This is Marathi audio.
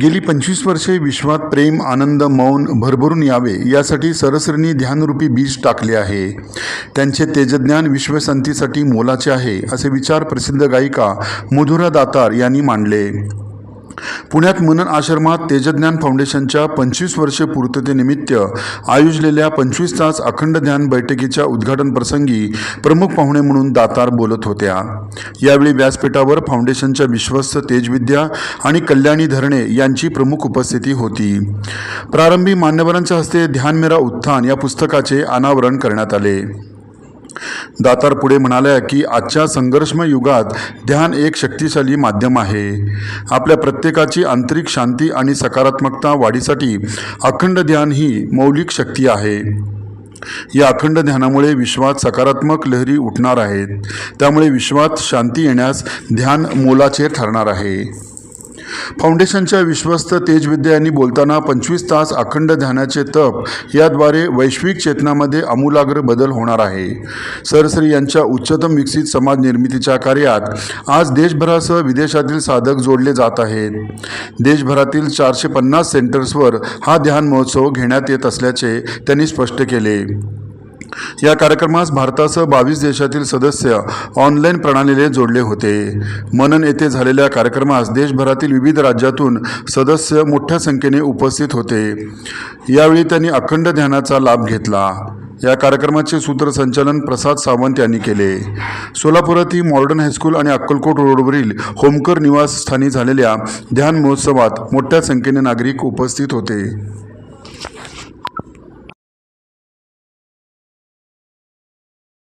गेली पंचवीस वर्षे विश्वात प्रेम आनंद मौन भरभरून यावे यासाठी सरसरींनी ध्यानरूपी बीज टाकले आहे. त्यांचे तेजज्ञान विश्वशांतीसाठी मोलाचे आहे असे विचार प्रसिद्ध गायिका मधुरा दातार यांनी मांडले. पुण्यात मनन आश्रमात तेजज्ञान फाउंडेशनच्या पंचवीस वर्षे पूर्ततेनिमित्त आयोजलेल्या पंचवीस तास अखंड ध्यान बैठकीच्या उद्घाटनप्रसंगी प्रमुख पाहुणे म्हणून दातार बोलत होत्या. यावेळी व्यासपीठावर फाउंडेशनच्या विश्वस्त तेजविद्या आणि कल्याणी धरणे यांची प्रमुख उपस्थिती होती. प्रारंभी मान्यवरांच्या हस्ते ध्यान मेरा उत्थान या पुस्तकाचे अनावरण करण्यात आले. दातार पुढे म्हणाल्या की आजच्या संघर्षमय युगात ध्यान एक शक्तिशाली माध्यम आहे. आपल्या प्रत्येकाची आंतरिक शांती आणि सकारात्मकता वाढीसाठी अखंड ध्यान ही मौलिक शक्ती आहे. या अखंड ध्यानामुळे विश्वात सकारात्मक लहरी उठणार आहेत. त्यामुळे विश्वात शांती येण्यास ध्यान मोलाचे ठरणार आहे. फाउंडेशनच्या विश्वस्त तेजविद्या यांनी बोलताना पंचवीस तास अखंड ध्यानाचे तप याद्वारे वैश्विक चेतनामध्ये आमूलाग्र बदल होणार आहे. सरसरी यांच्या उच्चतम विकसित समाज निर्मितीच्या कार्यात आज देशभरासह विदेशातील साधक जोडले जात आहेत. देशभरातील चारशे पन्नास सेंटर्सवर हा ध्यान महोत्सव घेण्यात येत असल्याचे त्यांनी स्पष्ट केले. या कार्यक्रमास भारतासह बावीस देशातील सदस्य ऑनलाईन प्रणालीने जोडले होते. मनन येथे झालेल्या कार्यक्रमास देशभरातील विविध राज्यातून सदस्य मोठ्या संख्येने उपस्थित होते. यावेळी त्यांनी अखंड ध्यानाचा लाभ घेतला. या कार्यक्रमाचे सूत्रसंचालन प्रसाद सावंत यांनी केले. सोलापुरातील मॉडर्न हायस्कूल आणि अक्कलकोट रोडवरील होमकर निवासस्थानी झालेल्या ध्यान महोत्सवात मोठ्या संख्येने नागरिक उपस्थित होते.